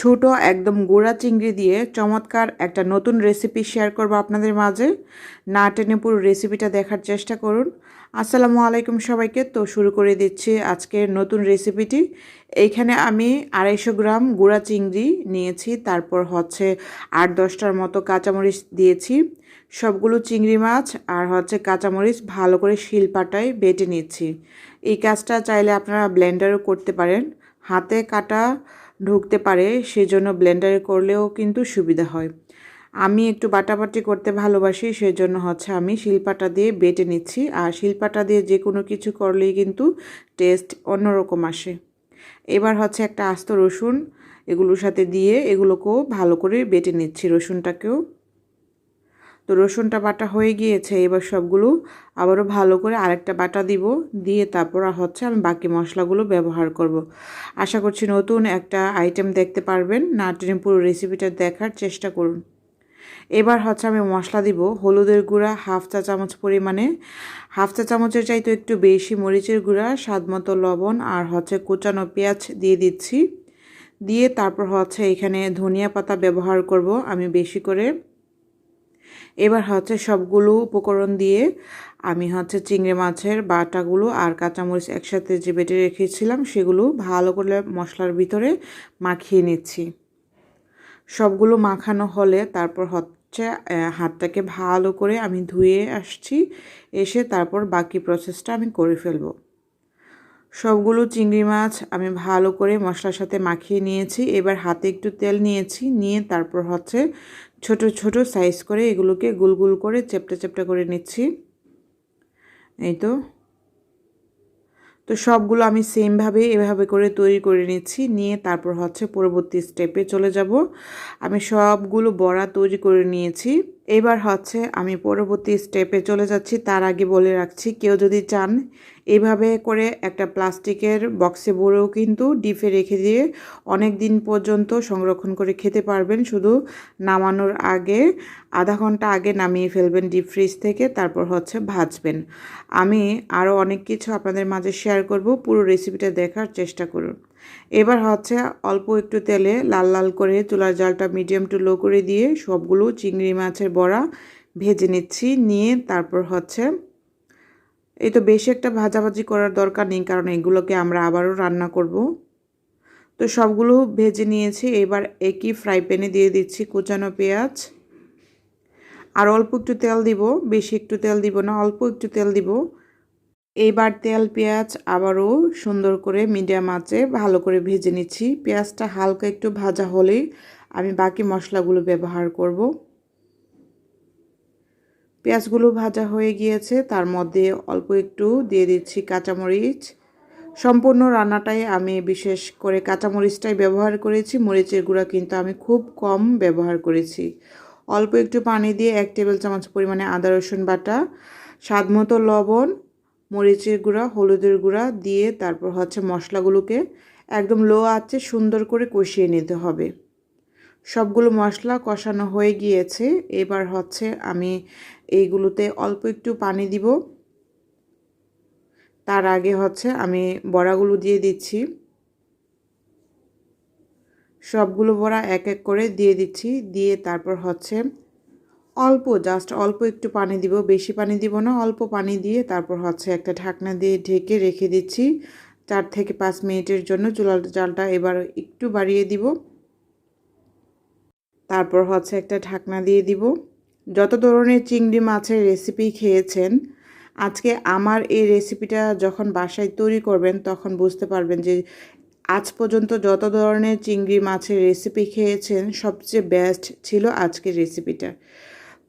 ছোট একদম গুঁড়া চিংড়ি দিয়ে চমৎকার একটা নতুন রেসিপি শেয়ার করব আপনাদের মাঝে। না টেনে পুরো রেসিপিটা দেখার চেষ্টা করুন। আসসালামু আলাইকুম সবাইকে। তো শুরু করে দিচ্ছি আজকের নতুন রেসিপিটি এইখানে আমি আড়াইশো গ্রাম গুঁড়া চিংড়ি নিয়েছি, তারপর হচ্ছে আট দশটার মতো কাঁচামরিচ দিয়েছি। সবগুলো চিংড়ি মাছ আর হচ্ছে কাঁচামরিচ ভালো করে শিলপাটায় বেটে নিচ্ছি। এই কাজটা চাইলে আপনারা ব্লেন্ডারও করতে পারেন। হাতে কাটা ঢুকতে পারে, সেজন্য ব্লেন্ডারে করলেও কিন্তু সুবিধা হয়। আমি একটু বাটাবাটি করতে ভালোবাসি, সেজন্য হচ্ছে আমি শিলপাটা দিয়ে বেটে নিচ্ছি। আর শিলপাটা দিয়ে যে কোনো কিছু করলেই কিন্তু টেস্ট অন্যরকম আসে। এবার হচ্ছে একটা আস্ত রসুন এগুলোর সাথে দিয়ে এগুলোকেও ভালো করে বেটে নিচ্ছি, রসুনটাকেও। তো রসুনটা বাটা হয়ে গিয়েছে, এবার সবগুলো আবারও ভালো করে আরেকটা বাটা দিব, দিয়ে তারপর হচ্ছে আমি বাকি মশলাগুলো ব্যবহার করব। আশা করছি নতুন একটা আইটেম দেখতে পারবেন না পুরো রেসিপিটা দেখার চেষ্টা করুন। এবার হচ্ছে আমি মশলা দিব, হলুদের গুঁড়া হাফ চা চামচ পরিমাণে। হাফ চা চামচের চাইতে একটু বেশি মরিচের গুঁড়া, স্বাদ মতো লবণ আর হচ্ছে কুচানো পেঁয়াজ দিয়ে দিচ্ছি। দিয়ে তারপর হচ্ছে এখানে ধনিয়া পাতা ব্যবহার করব, আমি বেশি করে এবার হচ্ছে সবগুলো উপকরণ দিয়ে আমি হচ্ছে চিংড়ি মাছের বাটাগুলো আর কাঁচামরিচ একসাথে যে বেটে রেখেছিলাম, সেগুলো ভালো করে মশলার ভিতরে মাখিয়ে নিচ্ছি। সবগুলো মাখানো হলে তারপর হচ্ছে হাতটাকে ভালো করে আমি ধুয়ে আসছি, এসে তারপর বাকি প্রসেসটা আমি করে ফেলব। সবগুলো চিংড়ি মাছ আমি ভালো করে মশলার সাথে মাখিয়ে নিয়েছি। এবার হাতে একটু তেল নিয়েছি, নিয়ে তারপর হচ্ছে ছোট ছোট সাইজ করে এগুলোকে গুল গুল করে চেপটা চেপটা করে নিচ্ছি। এই তো। তো সবগুলো আমি সেমভাবে এভাবে করে তৈরি করে নিচ্ছি, নিয়ে তারপর হচ্ছে পরবর্তী স্টেপে চলে যাব। আমি সবগুলো বড়া তৈরি করে নিয়েছি। এবার হচ্ছে আমি পরবর্তী স্টেপে চলে যাচ্ছি। তার আগে বলে রাখছি, কেউ যদি চান এইভাবে করে একটা প্লাস্টিকের বক্সে ভরেও কিন্তু ডিপে রেখে দিয়ে অনেক দিন পর্যন্ত সংরক্ষণ করে খেতে পারবেন। শুধু নামানোর আগে, আধা ঘণ্টা আগে নামিয়ে ফেলবেন ডিপ ফ্রিজ থেকে, তারপর হচ্ছে ভাজবেন। আমি আরও অনেক কিছু আপনাদের মাঝে শেয়ার করব। পুরো রেসিপিটা দেখার চেষ্টা করুন। এবার হচ্ছে অল্প একটু তেলে লাল লাল করে চুলার জালটা মিডিয়াম টু লো করে দিয়ে সবগুলো চিংড়ি মাছের বড়া ভেজে নিচ্ছি, নিয়ে তারপর হচ্ছে এই তো বেশি একটা ভাজাভাজি করার দরকার নেই, কারণ এগুলোকে আমরা আবারও রান্না করব। তো সবগুলো ভেজে নিয়েছি, এবার একই ফ্রাই প্যানে দিয়ে দিচ্ছি কুচানো পেঁয়াজ। আর অল্প একটু তেল দিব, বেশি একটু তেল দিব না, অল্প একটু তেল দিব। এইবার তেল, পেঁয়াজ আবারও সুন্দর করে মিডিয়াম আঁচে ভালো করে ভেজে নিচ্ছি। পেঁয়াজটা হালকা একটু ভাজা হলেই আমি বাকি মশলাগুলো ব্যবহার করব। পেঁয়াজগুলো ভাজা হয়ে গিয়েছে, তার মধ্যে অল্প একটু দিয়ে দিচ্ছি কাঁচামরিচ। সম্পূর্ণ রান্নাটাই আমি বিশেষ করে কাঁচামরিচটাই ব্যবহার করেছি, মরিচের গুঁড়া কিন্তু আমি খুব কম ব্যবহার করেছি। অল্প একটু পানি দিয়ে এক টেবিল চামচ পরিমাণে আদা রসুন বাটা স্বাদ মতো লবণ মরিচের গুঁড়া, হলুদের গুঁড়া দিয়ে তারপর হচ্ছে মশলাগুলোকে একদম লো আঁচে সুন্দর করে কষিয়ে নিতে হবে। সবগুলো মশলা কষানো হয়ে গিয়েছে। এবার হচ্ছে আমি এইগুলোতে অল্প একটু পানি দিব। তার আগে হচ্ছে আমি বড়াগুলো দিয়ে দিচ্ছি। সবগুলো বড়া এক এক করে দিয়ে দিচ্ছি। দিয়ে তারপর হচ্ছে অল্প জাস্ট অল্প একটু পানি দিব, বেশি পানি দিব না, অল্প পানি দিয়ে তারপর হচ্ছে একটা ঢাকনা দিয়ে ঢেকে রেখে দিচ্ছি। চার থেকে পাঁচ মিনিটের জন্য চুলার জালটা এবার একটু বাড়িয়ে দিব। তারপর হচ্ছে একটা ঢাকনা দিয়ে দিব। যত ধরনের চিংড়ি মাছের রেসিপি খেয়েছেন, আজকে আমার এই রেসিপিটা যখন বাসায় তৈরি করবেন, তখন বুঝতে পারবেন যে আজ পর্যন্ত যত ধরনের চিংড়ি মাছের রেসিপি খেয়েছেন, সবচেয়ে বেস্ট ছিল আজকের রেসিপিটা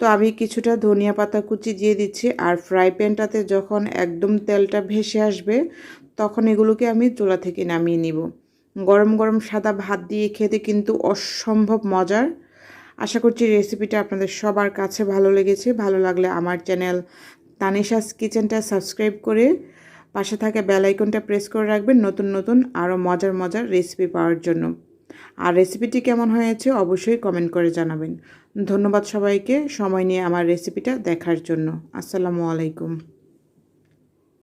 তো আমি কিছুটা ধনিয়া পাতা কুচি দিয়ে দিচ্ছি আর ফ্রাই প্যানটাতে যখন একদম তেলটা ভেসে আসবে, তখন এগুলোকে আমি চুলা থেকে নামিয়ে নিব। গরম গরম সাদা ভাত দিয়ে খেতে কিন্তু অসম্ভব মজার। আশা করছি রেসিপিটা আপনাদের সবার কাছে ভালো লেগেছে। ভালো লাগলে আমার চ্যানেল তানিশাস কিচেনটা সাবস্ক্রাইব করে পাশে থাকা বেল আইকনটা প্রেস করে রাখবেন নতুন নতুন আরও মজার মজার রেসিপি পাওয়ার জন্য। আর রেসিপিটি কেমন হয়েছে অবশ্যই কমেন্ট করে জানাবেন। ধন্যবাদ সবাইকে সময় নিয়ে আমার রেসিপিটা দেখার জন্য। আসসালামু আলাইকুম।